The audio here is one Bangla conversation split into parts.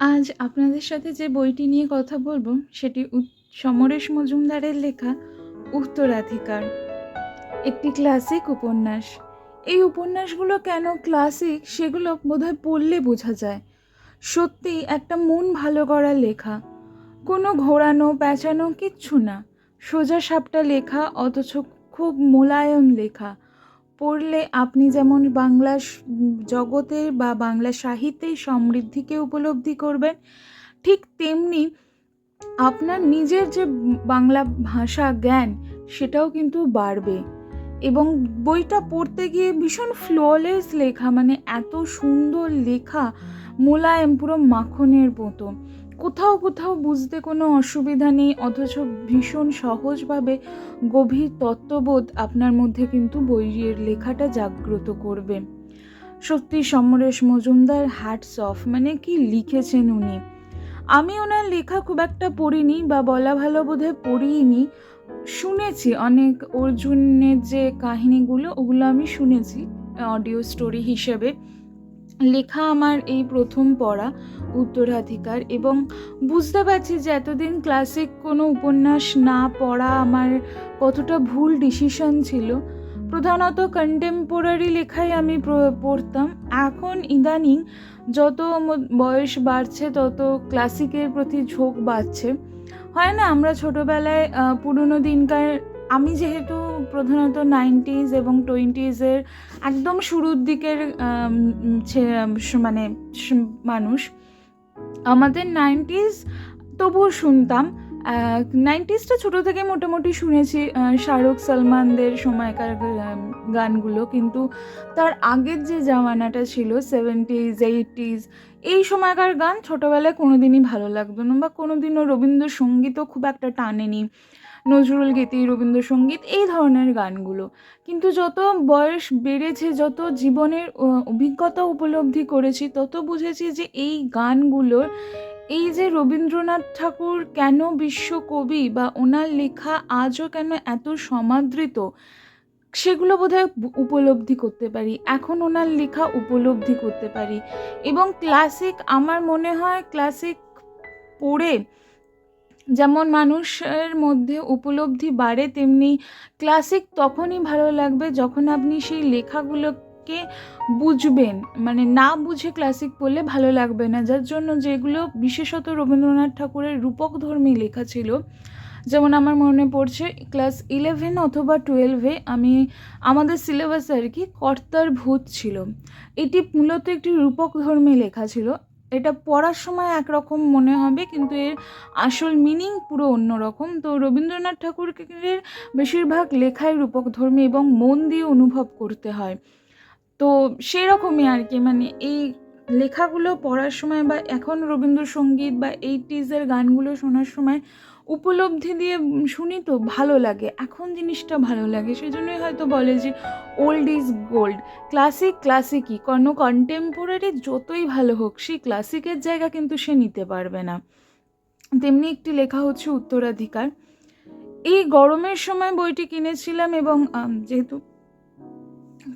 আজ আপনাদের সাথে যে বইটি নিয়ে কথা বলব, সেটি সমরেশ মজুমদারের লেখা উত্তরাধিকার। একটি ক্লাসিক উপন্যাস। এই উপন্যাসগুলো কেন ক্লাসিক, সেগুলো বোধহয় পড়লে বোঝা যায়। সত্যি একটা মন ভালো করা লেখা। কোনো ঘোরানো, পেঁচানো কিচ্ছু না। সোজা সাপটা লেখা, অথচ খুব মোলায়ম লেখা। পড়লে আপনি যেমন বাংলা জগতের বা বাংলা সাহিত্যের সমৃদ্ধিকে উপলব্ধি করবেন, ঠিক তেমনি আপনার নিজের যে বাংলা ভাষা জ্ঞান, সেটাও কিন্তু বাড়বে। এবং বইটা পড়তে গিয়ে ভীষণ ফ্ললেস লেখা মানে এত সুন্দর লেখা, মোলায়েম পুরো মাখনের মতো। কোথাও কোথাও বুঝতে কোনো অসুবিধা নেই, অথচ ভীষণ সহজভাবে গভীর তত্ত্ববোধ আপনার মধ্যে কিন্তু বইয়ের লেখাটা জাগ্রত করবে। সত্যি সমরেশ মজুমদার হ্যাটস অফ মানে কি লিখেছেন উনি। আমি ওনার লেখা খুব একটা পড়িনি বা বলা ভালো বোধহয় পড়িনি শুনেছি অনেক অর্জুনের যে কাহিনীগুলো, ওগুলো আমি শুনেছি অডিও স্টোরি হিসেবে। লেখা আমার এই প্রথম পড়া, উত্তরাধিকার, এবং বুঝতে পারছি যে এতদিন ক্লাসিক কোনো উপন্যাস না পড়া আমার কতটা ভুল ডিসিশন ছিল। প্রধানত কন্টেম্পোরারি লেখাই আমি পড়তাম। এখন ইদানিং যত বয়স বাড়ছে, তত ক্লাসিকের প্রতি ঝোঁক বাড়ছে। হয় না, আমরা ছোটোবেলায় পুরোনো দিনকার, আমি যেহেতু প্রধানত নাইনটিজ এবং টোয়েন্টিজের একদম শুরুর দিকের মানে মানুষ, আমাদের নাইনটিজ তবুও শুনতাম নাইনটিজটা ছোটো থেকে মোটামুটি শুনেছি শাহরুখ সালমানদের সময়কার গানগুলো, কিন্তু তার আগের যে জামানাটা ছিল সেভেন্টিজ এইটিজ এই সময়কার গান ছোটোবেলায় কোনো দিনই ভালো লাগতো না বা কোনো দিনও রবীন্দ্রসঙ্গীতও খুব একটা টানেনি। নজরুল গীতি, রবীন্দ্রসঙ্গীত এই ধরনের গানগুলো। কিন্তু যত বয়স বেড়েছে, যত জীবনের অভিজ্ঞতা উপলব্ধি করেছি, তত বুঝেছি যে এই গানগুলোর এই যে রবীন্দ্রনাথ ঠাকুর কেন বিশ্বকবি বা ওনার লেখা আজও কেন এত সমাদৃত সেগুলো বোধহয় বু- উপলব্ধি করতে পারি। এখন ওনার লেখা উপলব্ধি করতে পারি। এবং ক্লাসিক আমার মনে হয় ক্লাসিক পড়ে যেমন মানুষের মধ্যে উপলব্ধি বাড়ে, তেমনি ক্লাসিক তখনই ভালো লাগবে যখন আপনি সেই লেখাগুলোকে বুঝবেন। মানে না বুঝে ক্লাসিক পড়লে ভালো লাগবে না। যার জন্য যেগুলো বিশেষত রবীন্দ্রনাথ ঠাকুরের রূপকধর্মী লেখা ছিল যেমন আমার মনে পড়ছে ক্লাস ইলেভেন অথবা টুয়েলভে আমি, আমাদের সিলেবাসে আর কি কর্তার ভূত ছিল। এটি মূলত একটি রূপক রূপকধর্মী লেখা ছিল। এটা পড়ার সময় একরকম মনে হবে, কিন্তু এর আসল মিনিং পুরো অন্যরকম। তো রবীন্দ্রনাথ ঠাকুরের বেশিরভাগ লেখাই রূপকধর্মী এবং মন দিয়ে অনুভব করতে হয়। তো সেরকমই আর কি মানে এই লেখাগুলো পড়ার সময় বা এখন রবীন্দ্রসঙ্গীত বা এইটিজের গানগুলো শোনার সময় উপলব্ধি দিয়ে শুনি তো ভালো লাগে। এখন জিনিসটা ভালো লাগে। সেজন্যই হয়তো বলে যে ওল্ড ইজ গোল্ড ক্লাসিক ক্লাসিকই কোনো কন্টেম্পোরারি যতই ভালো হোক, সেই ক্লাসিকের জায়গা কিন্তু সে নিতে পারবে না। তেমনি একটি লেখা হচ্ছে উত্তরাধিকার। এই গরমের সময় বইটি কিনেছিলাম এবং যেহেতু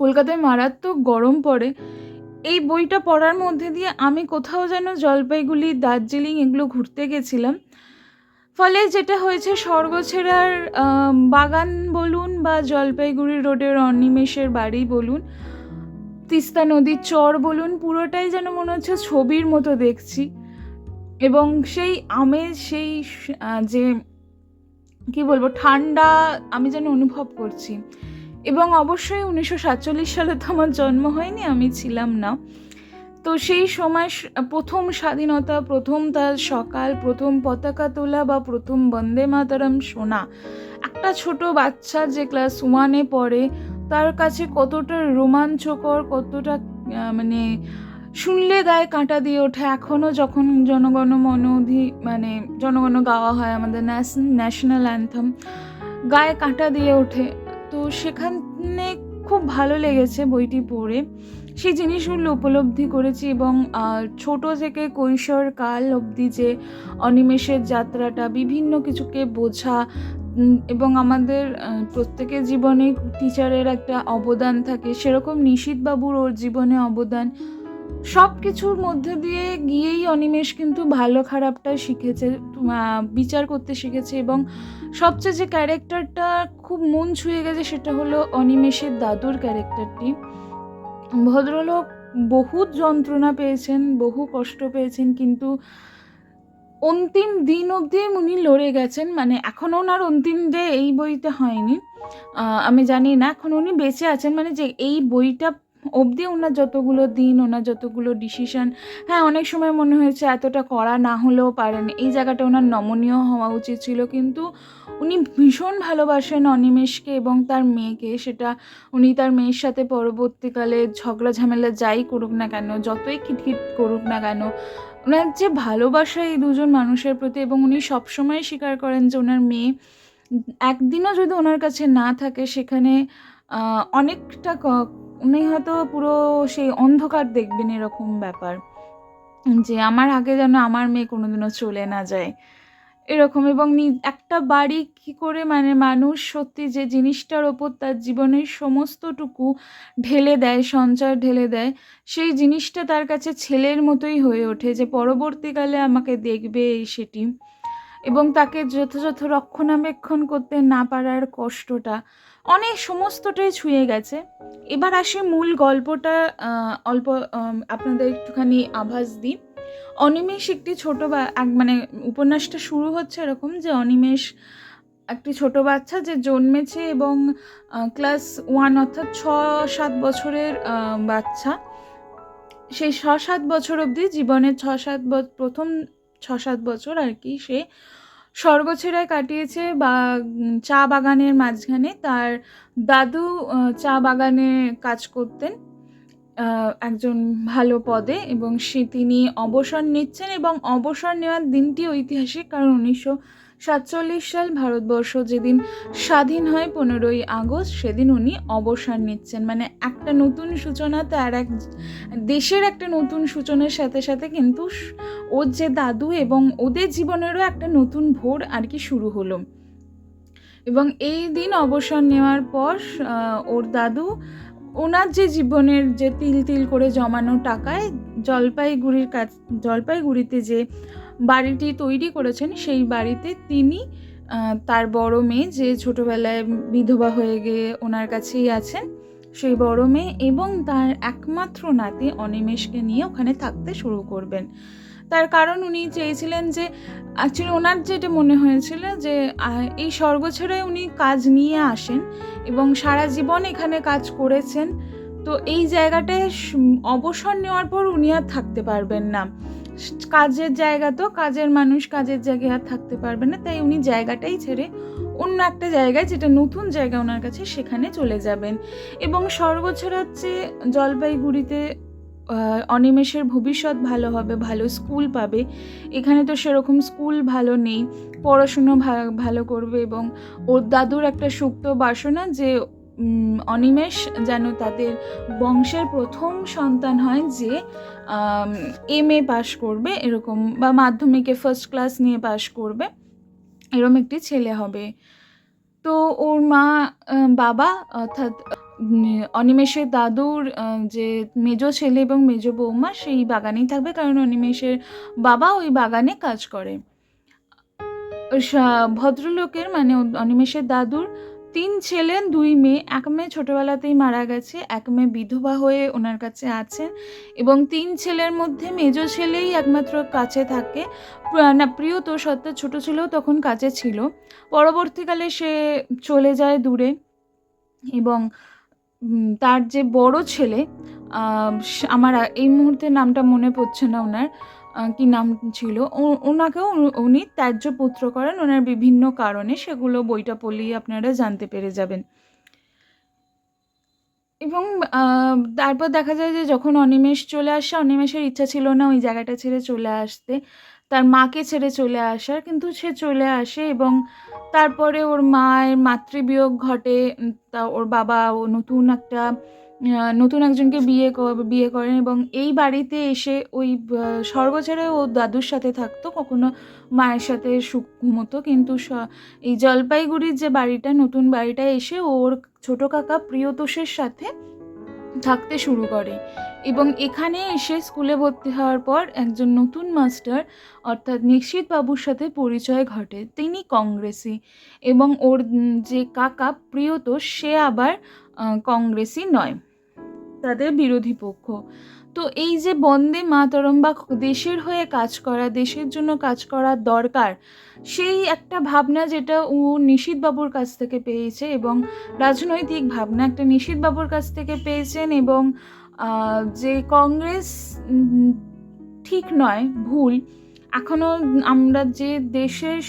কলকাতায় মারাত্মক গরম পড়ে, এই বইটা পড়ার মধ্যে দিয়ে আমি কোথাও যেন জলপাইগুড়ি, দার্জিলিং এগুলো ঘুরতে গেছিলাম। ফলে যেটা হয়েছে স্বর্গছেরার আম, বাগান বলুন বা জলপাইগুড়ি রোডের অনিমেষের বাড়ি বলুন তিস্তা নদীর চর বলুন পুরোটাই যেন মনে হচ্ছে ছবির মতো দেখছি। এবং সেই আমেজ সেই যে কি বলব ঠান্ডা আমি যেন অনুভব করছি। এবং অবশ্যই উনিশশো সাতচল্লিশ সালে তো আমার জন্ম হয়নি আমি ছিলাম না। তো সেই সময় প্রথম স্বাধীনতা, প্রথম তার সকাল, প্রথম পতাকা তোলা বা প্রথম বন্দে মাতারাম শোনা। একটা ছোট বাচ্চা যে ক্লাস ওয়ানে পড়ে, তার কাছে কতটা রোমাঞ্চকর, কতটা মানে শুনলে গায়ে কাঁটা দিয়ে ওঠে। এখনও যখন জনগণ মনোধি মানে জনগণ গাওয়া হয় আমাদের ন্যাশনাল অ্যান্থম গায়ে কাঁটা দিয়ে ওঠে। তো সেখানে খুব ভালো লেগেছে বইটি পড়ে। সেই জিনিসগুলো উপলব্ধি করেছি এবং ছোট থেকে কৈশোর কাল অবধি যে অনিমেষের যাত্রাটা, বিভিন্ন কিছুকে বোঝা এবং আমাদের প্রত্যেকের জীবনে টিচারের একটা অবদান থাকে, সেরকম নিশীথবাবুর ওর জীবনে অবদান সব কিছুর মধ্যে দিয়ে গিয়েই অনিমেষ কিন্তু ভালো খারাপটা শিখেছে বিচার করতে শিখেছে এবং সবচেয়ে যে ক্যারেক্টারটা খুব মন ছুঁয়ে গেছে সেটা হলো অনিমেষের দাদুর ক্যারেক্টারটি ভদ্রলোক বহুত যন্ত্রণা পেয়েছেন, বহু কষ্ট পেয়েছেন, কিন্তু অন্তিম দিন অবধি উনি লড়ে গেছেন। মানে এখনও ওনার অন্তিম ডে এই বইতে হয়নি। আমি জানি না, এখন উনি বেঁচে আছেন। মানে যে এই বইটা অবধি ওনার যতগুলো দিন, ওনার যতগুলো ডিসিশন হ্যাঁ অনেক সময় মনে হয়েছে এতটা করা না হলেও পারেন। এই জায়গাটা ওনার নমনীয় হওয়া উচিত ছিল। কিন্তু উনি ভীষণ ভালোবাসেন অনিমেষকে এবং তার মেয়েকে। সেটা উনি তার মেয়ের সাথে পরবর্তীকালে ঝগড়া ঝামেলা যাই করুক না কেন, যতই খিটখিট করুক না কেন, ওনার যে ভালোবাসা এই দুজন মানুষের প্রতি এবং উনি সবসময় স্বীকার করেন যে ওনার মেয়ে একদিনও যদি ওনার কাছে না থাকে, সেখানে অনেকটা উনি হয়তো পুরো সেই অন্ধকার দেখবেন এরকম ব্যাপার, যে আমার আগে যেন আমার মেয়ে কোনোদিনও চলে না যায়। এরকম এবং একটা বাড়ি কি করে মানে মানুষ সত্যি যে জিনিসটার ওপর তার জীবনের সমস্তটুকু ঢেলে দেয় সঞ্চয় ঢেলে দেয়, সেই জিনিসটা তার কাছে ছেলের মতোই হয়ে ওঠে, যে পরবর্তীকালে আমাকে দেখবে এই সেটি। এবং তাকে যথাযথ রক্ষণাবেক্ষণ করতে না পারার কষ্টটা অনেক সমস্তটাই ছুঁয়ে গেছে। এবার আসি মূল গল্পটা অল্প আপনাদের একটুখানি আভাস দিই। অনিমেষ একটি ছোটো বা মানে উপন্যাসটা শুরু হচ্ছে এরকম যে অনিমেষ একটি ছোট বাচ্চা যে জন্মেছে এবং ক্লাস ওয়ান অর্থাৎ ছ, সাত বছরের বাচ্চা। সেই ছ, সাত বছর অবধি জীবনের ছ, সাত প্রথম ছ, সাত বছর আর কি সে স্বর্গছেরায় কাটিয়েছে বা চা বাগানের মাঝখানে তার দাদু চা বাগানে কাজ করতেন একজন ভালো পদে এবং সে তিনি অবসর নিচ্ছেন এবং অবসর নেওয়ার দিনটি ঐতিহাসিক কারণ উনিশশো সাতচল্লিশ সাল ভারতবর্ষ যেদিন স্বাধীন হয় পনেরোই আগস্ট, সেদিন উনি অবসর নিচ্ছেন। মানে একটা নতুন সূচনা তার এক দেশের একটা নতুন সূচনার সাথে সাথে কিন্তু ওর যে দাদু এবং ওদের জীবনেরও একটা নতুন ভোর আর কি শুরু হলো। এবং এই দিন অবসর নেওয়ার পর ওর দাদু ওনার যে জীবনের যে তিল তিল করে জমানো টাকায় জলপাইগুড়ির কাছ জলপাইগুড়িতে যে বাড়িটি তৈরি করেছেন, সেই বাড়িতে তিনি তার বড় মেয়ে যে ছোটোবেলায় বিধবা হয়ে গিয়ে ওনার কাছেই আছেন, সেই বড় মেয়ে এবং তার একমাত্র নাতি অনিমেষকে নিয়ে ওখানে থাকতে শুরু করবেন। তার কারণ উনি চেয়েছিলেন যে অ্যাকচুয়ালি ওনার যেটা মনে হয়েছিল যে এই স্বর্গ ছেড়ে উনি কাজ নিয়ে আসেন এবং সারা জীবন এখানে কাজ করেছেন, তো এই জায়গাটায় অবসর নেওয়ার পর উনি আর থাকতে পারবেন না। কাজের জায়গা তো, কাজের মানুষ কাজের জায়গায় আর থাকতে পারবে না, তাই উনি জায়গাটাই ছেড়ে অন্য একটা জায়গায়, যেটা নতুন জায়গা ওনার কাছে, সেখানে চলে যাবেন। এবং স্বর্গছড়া হচ্ছে জলপাইগুড়িতে অনিমেষের ভবিষ্যৎ ভালো হবে, ভালো স্কুল পাবে। এখানে তো সেরকম স্কুল ভালো নেই, পড়াশুনো ভালো করবে এবং ওর দাদুর একটা সুপ্ত বাসনা যে অনিমেষ যেন তাদের বংশের প্রথম সন্তান হয় যে এম এ পাশ করবে এরকম, বা মাধ্যমিকে ফার্স্ট ক্লাস নিয়ে পাশ করবে, এরকম একটি ছেলে হবে। তো ওর মা বাবা, অর্থাৎ অনিমেষের দাদুর যে মেজো ছেলে এবং মেজো বৌমা, সেই বাগানেই থাকবে, কারণ অনিমেষের বাবা ওই বাগানে কাজ করে। ভদ্রলোকের মানে অনিমেষের দাদুর তিন ছেলে, দুই মেয়ে, এক মেয়ে ছোটোবেলাতেই মারা গেছে, এক মেয়ে বিধবা হয়ে ওনার কাছে আছেন এবং তিন ছেলের মধ্যে মেজ ছেলেই একমাত্র কাছে থাকে। না, প্রিয় তো সত্ত্বে ছোটো ছেলেও তখন কাছে ছিল। পরবর্তীকালে সে চলে যায় দূরে এবং তার যে বড় ছেলে আমার এই মুহূর্তে নামটা মনে পড়ছে না ওনার। কি নাম ছিল? ওনাকেও উনি- ত্যায্য পুত্র করেন। ওনার বিভিন্ন কারণে সেগুলো বইটা পড়লেই আপনারা জানতে পেরে যাবেন। এবং তারপর দেখা যায় যে যখন অনিমেষ চলে আসে, অনিমেষের ইচ্ছা ছিল না ওই জায়গাটা ছেড়ে চলে আসতে। তার মাকে ছেড়ে চলে আসার, কিন্তু সে চলে আসে এবং তারপরে ওর মায়ের মাতৃবিয়োগ ঘটে। তা ওর বাবা ও নতুন একটা নতুন একজনকে বিয়ে বিয়ে করেন এবং এই বাড়িতে এসে ওই স্বর্গ ছেড়ে ও দাদুর সাথে থাকতো, কখনো মায়ের সাথে সুখ ঘুমোতো, কিন্তু এই জলপাইগুড়ির যে বাড়িটা, নতুন বাড়িটা এসে ওর ছোট কাকা প্রিয়তোষের সাথে থাকতে শুরু করে। এবং এখানে এসে স্কুলে ভর্তি হওয়ার পর একজন নতুন মাস্টার, অর্থাৎ নিশ্চিত বাবুর সাথে পরিচয় ঘটে, তিনি কংগ্রেসি। এবং ওর যে কাকা প্রিয়তোষ, সে আবার কংগ্রেসি নয়। তাদের বিরোধী পক্ষ। তো এই যে বন্দে মাতরম বা দেশের হয়ে কাজ করা, দেশের জন্য কাজ করা দরকার, সেই একটা ভাবনা যেটা ও নিশীত বাবুর কাছ থেকে পেয়েছে এবং রাজনৈতিক ভাবনা একটা নিশীত বাবুর কাছ থেকে পেয়েছেন এবং যে কংগ্রেস ঠিক নয়, ভুল এখনও আমরা যে দেশের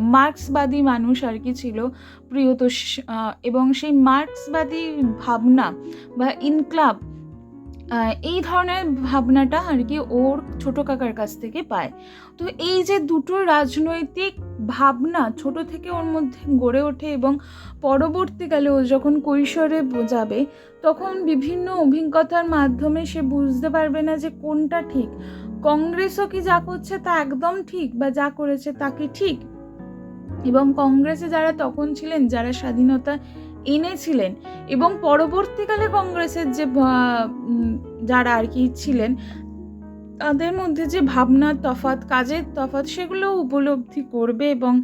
মার্ক্সবাদী মানুষ আর কি ছিল প্রিয়তোষ আহ, এবং সেই মার্ক্সবাদী ভাবনা বা ইনক্লাব এই ধরনের ভাবনাটা আর কি ওর ছোট কাকার কাছ থেকে পায়। তো এই যে দুটো রাজনৈতিক ভাবনা ছোট থেকে ওর মধ্যে গড়ে ওঠে এবং পরবর্তীকালে ও যখন কৈশোরে যাবে তখন বিভিন্ন অভিজ্ঞতার মাধ্যমে সে বুঝতে পারবে না যে কোনটা ঠিক। কংগ্রেসও কি যা করছে তা একদম ঠিক বা যা করেছে তা কি ঠিক? এবং কংগ্রেসে যারা তখন ছিলেন, যারা স্বাধীনতা এনেছিলেন এবং পরবর্তীকালে কংগ্রেসের যে যারা আর কি ছিলেন, তাদের মধ্যে যে ভাবনার তফাৎ, কাজের তফাৎ সেগুলো উপলব্ধি করবে এবং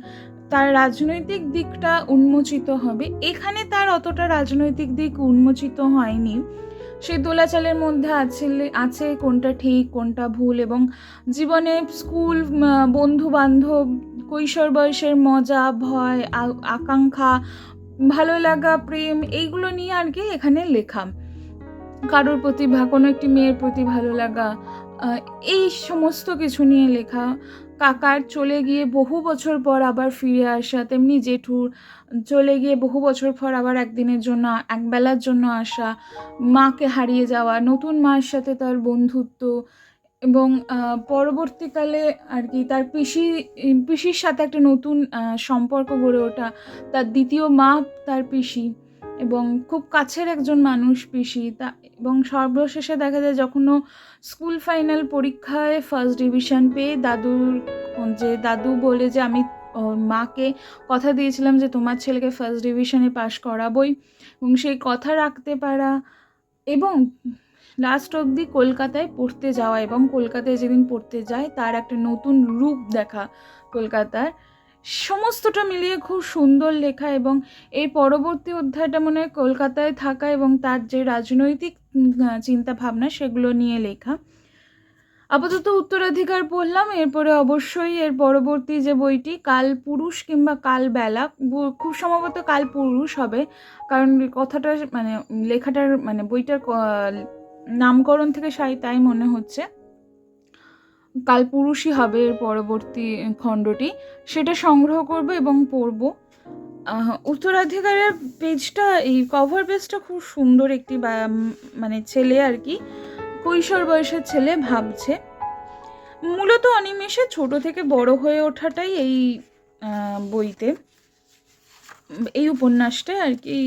তার রাজনৈতিক দিকটা উন্মোচিত হবে। এখানে তার অতটা রাজনৈতিক দিক উন্মোচিত হয়নি। সে দোলাচালের মধ্যে আছে আছে কোনটা ঠিক, কোনটা ভুল এবং জীবনে স্কুল বন্ধু বান্ধব কৈশোর বয়সের মজা, ভয় আকাঙ্ক্ষা, ভালো লাগা, প্রেম, এইগুলো নিয়ে আর কি এখানে লেখা। কারোর প্রতি কোনো একটি মেয়ের প্রতি ভালো লাগা এই সমস্ত কিছু নিয়ে লেখা। কাকার চলে গিয়ে বহু বছর পর আবার ফিরে আসা, তেমনি জেঠুর চলে গিয়ে বহু বছর পর আবার একদিনের জন্য, একবেলার জন্য আসা, মাকে হারিয়ে যাওয়া, নতুন মায়ের সাথে তার বন্ধুত্ব এবং পরবর্তীকালে আর কি তার পিসি, পিসির সাথে একটা নতুন সম্পর্ক গড়ে ওঠা, তার দ্বিতীয় মা তার পিসি এবং খুব কাছের একজন মানুষ পিসি, তা এবং সর্বশেষে দেখা যায় যখন ও স্কুল ফাইনাল পরীক্ষায় ফার্স্ট ডিভিশন পেয়ে দাদুর যে দাদু বলে যে আমি, ওর মাকে কথা দিয়েছিলাম যে তোমার ছেলেকে ফার্স্ট ডিভিশনে পাশ করাবই এবং সেই কথা রাখতে পারা এবং লাস্ট অবধি কলকাতায় পড়তে যাওয়া এবং কলকাতায় যেদিন পড়তে যায় তার একটা নতুন রূপ দেখা কলকাতার। সমস্তটা মিলিয়ে খুব সুন্দর লেখা এবং এই পরবর্তী অধ্যায়টা মনে হয় কলকাতায় থাকা এবং তার যে রাজনৈতিক চিন্তা ভাবনা সেগুলো নিয়ে লেখা। আপাতত উত্তরাধিকার পড়লাম, এরপরে অবশ্যই এর পরবর্তী যে বইটি, কাল পুরুষ কিংবা কাল বেলা খুব সম্ভবত কাল পুরুষ হবে, কারণ কথাটা মানে লেখাটার মানে বইটার নামকরণ থেকে সাই, তাই মনে হচ্ছে। কাল পুরুষই হবে এর পরবর্তী খণ্ডটি, সেটা সংগ্রহ করব এবং পড়ব। উত্তরাধিকারের পেজটা এই কভার পেজটা খুব সুন্দর একটি মানে ছেলে আর কি। কৈশোর বয়সের ছেলে ভাবছে। মূলত অনিমেষে ছোট থেকে বড় হয়ে ওঠাটাই এই বইতে। এই উপন্যাসটায় আর কি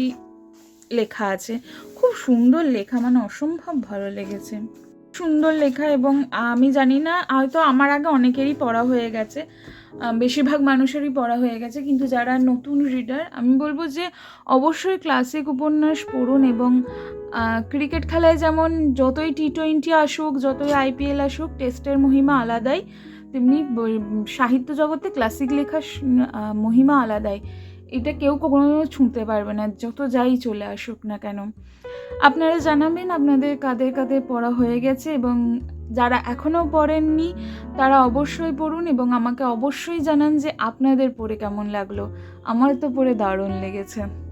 লেখা আছে। খুব সুন্দর লেখা মানে অসম্ভব ভালো লেগেছে। সুন্দর লেখা এবং আমি জানি না, হয়তো আমার আগে অনেকেরই পড়া হয়ে গেছে। বেশিরভাগ মানুষেরই পড়া হয়ে গেছে, কিন্তু যারা নতুন রিডার আমি বলব যে অবশ্যই ক্লাসিক উপন্যাস পড়ুন এবং ক্রিকেট খেলায় যেমন যতই টি টোয়েন্টি আসুক, যতই আইপিএল আসুক টেস্টের মহিমা আলাদাই, তেমনি সাহিত্য জগতে ক্লাসিক লেখার মহিমা আলাদাই। এটা কেউ কখনো ছুঁতে পারবে না, যত যাই চলে আসুক না কেন। আপনারা জানাবেন আপনাদের কাদের কাদের পড়া হয়ে গেছে এবং যারা এখনও পড়েননি, তারা অবশ্যই পড়ুন এবং আমাকে অবশ্যই জানান যে আপনাদের পড়ে কেমন লাগল। আমার তো পড়ে দারুণ লেগেছে।